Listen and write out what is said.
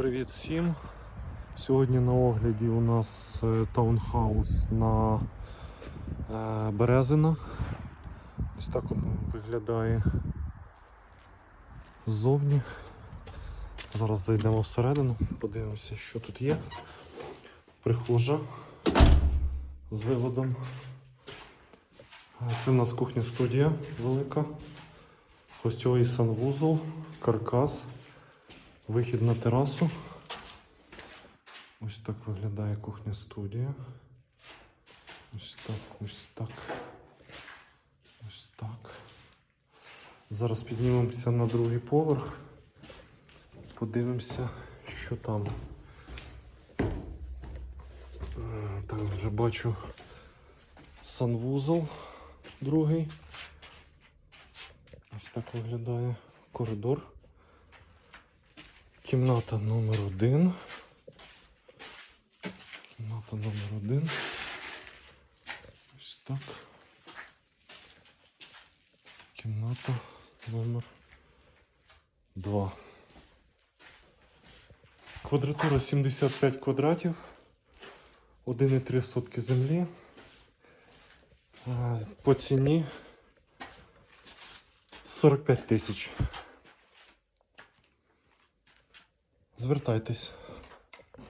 Привіт всім! Сьогодні на огляді у нас е, таунхаус на е, Березина. Ось так він виглядає ззовні. Зараз зайдемо всередину, подивимося, що тут є. Прихожа з виводом. Це у нас кухня студія велика, гостьовий санвузол, каркас. Вихід на терасу. Ось так виглядає кухня студія. Ось так, ось так. Ось так. Зараз піднімемося на другий поверх. Подивимося, що там. Е, Так, вже бачу санвузол другий. Ось так виглядає коридор. Кімната номер один. Кімната номер один. Ось так. Кімната номер два. Квадратура 75 квадратів. 1,3 сотки землі. Е, По ціні 45 тисяч. Звертайтесь.